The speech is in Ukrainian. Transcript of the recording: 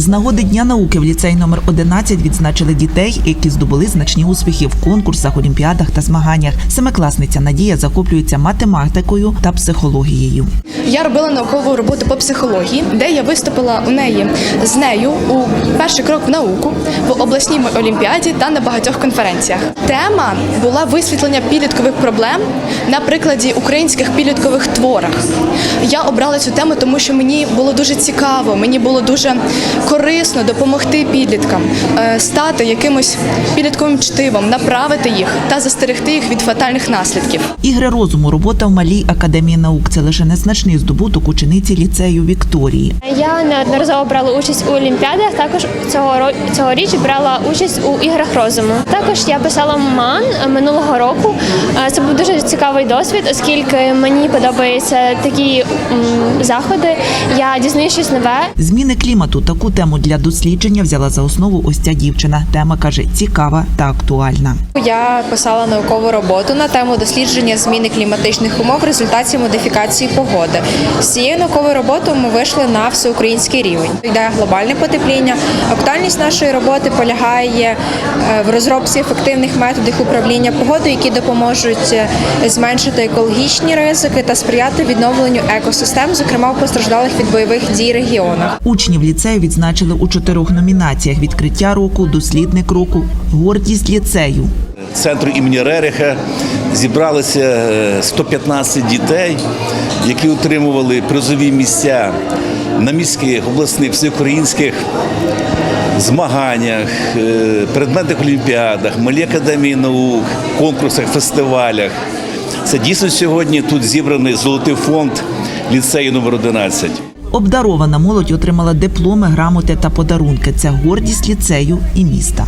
З нагоди Дня науки в ліцеї номер 11 відзначили дітей, які здобули значні успіхи в конкурсах, олімпіадах та змаганнях. Семикласниця Надія захоплюється математикою та психологією. Я робила наукову роботу по психології, де я виступила у неї з нею у перший крок в науку в обласній олімпіаді та на багатьох конференціях. Тема була висвітлення підліткових проблем на прикладі українських підліткових творах. Я обрала цю тему, тому що мені було дуже цікаво, мені було дуже корисно допомогти підліткам е, стати якимось підлітковим чтивом, направити їх та застерегти їх від фатальних наслідків. Ігри розуму, робота в малій академії наук це лише незначний здобуток учениці ліцею Вікторії. Я неодноразово брала участь у олімпіадах. Також цього цьогоріч брала участь у іграх розуму. Також я писала ман минулого року. Е, Це був дуже цікавий досвід, оскільки мені подобаються такі заходи. Я дізнаюсь щось нове. Зміни клімату таку тему для дослідження взяла за основу ось ця дівчина. Тема каже цікава та актуальна. Я писала наукову роботу на тему дослідження зміни кліматичних умов в результаті модифікації погоди. З цією науковою роботою ми вийшли на всеукраїнський рівень. Йде глобальне потепління. Актуальність нашої роботи полягає е, в розробці ефективних методів управління погодою, які допоможуть е, зменшити екологічні ризики та сприяти відновленню екосистем, зокрема в постраждалих від бойових дій регіонах. Учнів ліцею відзначили у чотирьох номінаціях: відкриття року, дослідник року, гордість ліцею. центру імені Рериха зібралися е, 115 дітей, які отримували призові місця на міських, обласних, всеукраїнських змаганнях, е, предметних олімпіадах, малій академії наук, конкурсах, фестивалях. Це дійсно сьогодні тут зібраний золотий фонд ліцею номер 11. Обдарована молодь отримала дипломи, грамоти та подарунки. Це гордість ліцею і міста.